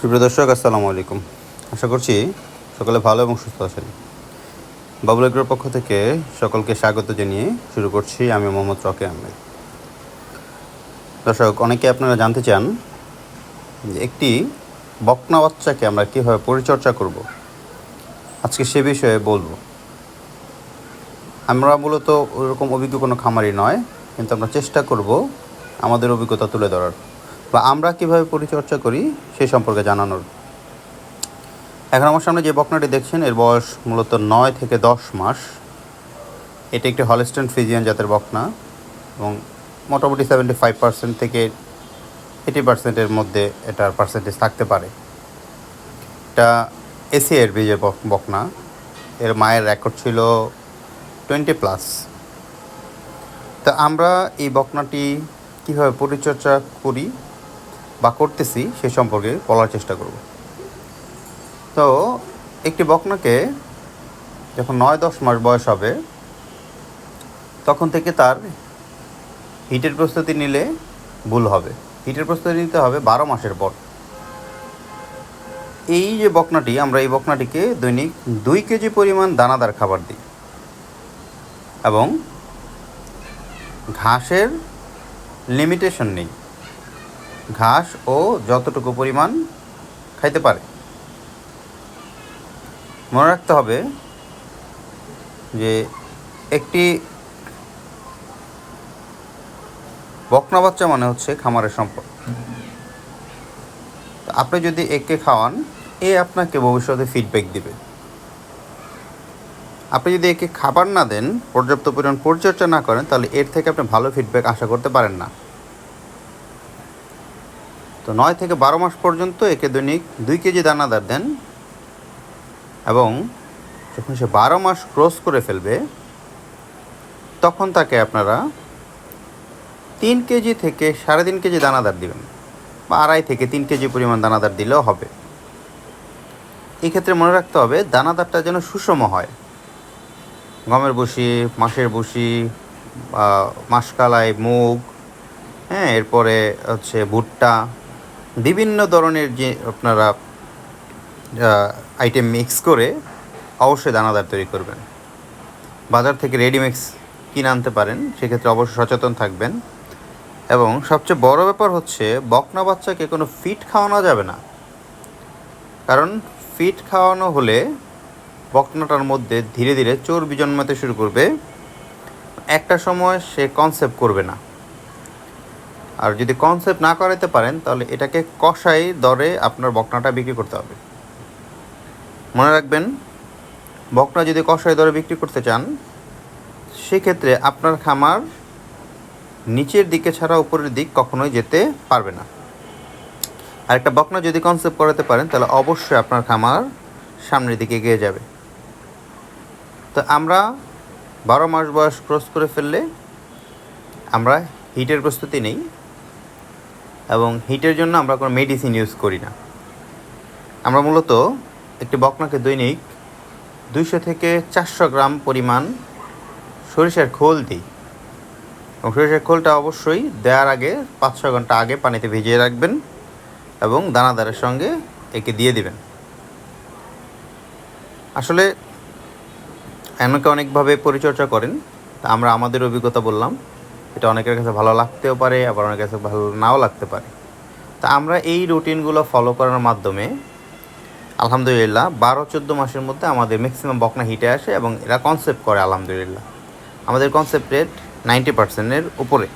সুপ্রিয় দর্শক, আসসালামু আলাইকুম। আশা করছি সকলে ভালো এবং সুস্থ আছেন। বাবুল এগ্রোর পক্ষ থেকে সকলকে স্বাগত জানিয়ে শুরু করছি আমি মোহাম্মদ রকে আহমেদ। দর্শক, অনেকে আপনারা জানতে চান যে একটি বকনা বাচ্চাকে আমরা কীভাবে পরিচর্যা করব? আজকে সে বিষয়ে বলব। আমরা মূলত ওরকম অভিজ্ঞ কোনো খামারি নয়, কিন্তু আমরা চেষ্টা করব আমাদের অভিজ্ঞতা তুলে ধরার। বা আমরা কীভাবে পরিচর্যা করি সে সম্পর্কে জানানোর। এখন আমার সামনে যে বকনাটি দেখছেন, এর বয়স মূলত নয় থেকে দশ মাস। এটি একটি হলস্টেন ফ্রিজিয়ান জাতের বকনা এবং মোটামুটি সেভেন্টি ফাইভ পার্সেন্ট থেকে এইটি পার্সেন্টের মধ্যে এটার পার্সেন্টেজ থাকতে পারে। এটা এসিআর বীজের বক- বকনা এর মায়ের রেকর্ড ছিল টোয়েন্টি প্লাস তা আমরা এই বকনাটি কীভাবে পরিচর্যা করি বা করতেছি, সে সম্পর্কে বলার চেষ্টা করব। তো, একটি বকনাকে যখন নয় দশ মাস বয়স হবে, তখন থেকে তার হিটের প্রস্তুতি নিলে ভুল হবে। হিটের প্রস্তুতি নিতে হবে বারো মাসের পর। এই যে বকনাটি, আমরা এই বকনাটিকে দৈনিক দুই কেজি পরিমাণ দানাদার খাবার দিই। এবং ঘাসের লিমিটেশন নেই। ঘাস ও যতটুকু পরিমাণ খাইতে পারে। মনে রাখতে হবে যে একটি বকনা বাচ্চা মানে হচ্ছে খামারের সম্পদ। আপনি যদি একে খাওয়ান, এ আপনাকে ভবিষ্যতে ফিডব্যাক দিবে। আপনি যদি একে খাবার না দেন, পর্যাপ্ত পরিমাণ পরিচর্যা না করেন, তাহলে এর থেকে আপনি ভালো ফিডব্যাক আশা করতে পারেন না। তো নয় থেকে বারো মাস পর্যন্ত একে দৈনিক দুই কেজি দানাদার দেন এবং যখন সে বারো মাস ক্রস করে ফেলবে, তখন তাকে আপনারা তিন কেজি থেকে সাড়ে তিন কেজি দানাদার দিবেন বা আড়াই থেকে তিন কেজি পরিমাণ দানাদার দিলেও হবে। এই ক্ষেত্রে মনে রাখতে হবে দানাদারটা যেন সুষম হয়। গমের বসি মাসের বসি মাসকালাই, মুগ হ্যাঁ এরপরে হচ্ছে ভুট্টা বিভিন্ন ধরনের যে আপনারা আইটেম মিক্স করে অবশ্যই দানাদার তৈরি করবেন। বাজার থেকে রেডিমিক্স কিনে আনতে পারেন, সেক্ষেত্রে অবশ্যই সচেতন থাকবেন। এবং সবচেয়ে বড় ব্যাপার হচ্ছে, বকনা বাচ্চাকে কোনো ফিট খাওয়ানো যাবে না। কারণ ফিট খাওয়ানো হলে বকনাটার মধ্যে ধীরে ধীরে চর্বি জন্মাতে শুরু করবে। একটা সময় সে কনসেপ্ট করবে না। আর যদি কনসেপ্ট না করাতে পারেন, তাহলে এটাকে কষাই, দরে আপনার বকনাটা বিক্রি করতে হবে। মনে রাখবেন, বকনা যদি কষাই, দরে বিক্রি করতে চান, সেক্ষেত্রে আপনার খামার নিচের দিকে ছাড়া উপরের দিক কখনোই যেতে পারবে না। আর একটা বকনা যদি কনসেপ্ট করাতে পারেন, তাহলে অবশ্যই আপনার খামার সামনের দিকে এগিয়ে যাবে। তো আমরা বারো মাস বয়স ক্রস করে ফেললে আমরা হিটের প্রস্তুতি নেই। এবং হিটের জন্য আমরা কোনো মেডিসিন ইউজ করি না। আমরা মূলত একটি বকনাকে দৈনিক দুইশো থেকে চারশো গ্রাম পরিমাণ সরিষার খোল দিই। এবং সরিষার খোলটা অবশ্যই দেওয়ার আগে পাঁচ ছ ঘণ্টা আগে পানিতে ভিজিয়ে রাখবেন এবং দানাদারের সঙ্গে একে দিয়ে দিবেন। আসলে অনেকে অনেকভাবে পরিচর্যা করেন, তা আমরা আমাদের অভিজ্ঞতা বললাম। এটা অনেকের কাছে ভালো লাগতেও পারে আবার অনেকের কাছে ভালো নাও লাগতে পারে। তা আমরা এই রুটিনগুলো ফলো করার মাধ্যমে আলহামদুলিল্লাহ বারো চোদ্দ মাসের মধ্যে আমাদের ম্যাক্সিমাম বকনা হিটে আসে এবং এরা কনসেপ্ট করে আলহামদুলিল্লাহ। আমাদের কনসেপ্ট রেট নাইনটি পার্সেন্টের উপরে।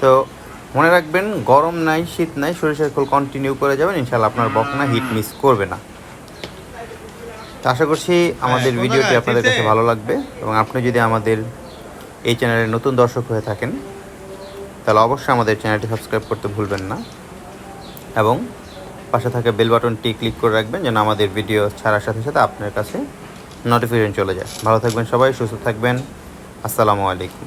তো মনে রাখবেন গরম নাই শীত নাই সরিষার খোল কন্টিনিউ করে যাবেন ইনশাল্লাহ আপনার বকনা হিট মিস করবে না। তো আশা করছি আমাদের হ্যাঁ, ভিডিওটি আপনাদের কাছে ভালো লাগবে এবং আপনি যদি আমাদের এই চ্যানেলের নতুন দর্শক হয়ে থাকেন, তাহলে অবশ্যই আমাদের চ্যানেলটি সাবস্ক্রাইব করতে ভুলবেন না এবং পাশে থাকা বেল বাটনটি ক্লিক করে রাখবেন যেন আমাদের ভিডিও ছাড়ার সাথে সাথে আপনার কাছে নোটিফিকেশন চলে যায়। ভালো থাকবেন সবাই, সুস্থ থাকবেন। আসসালামু আলাইকুম।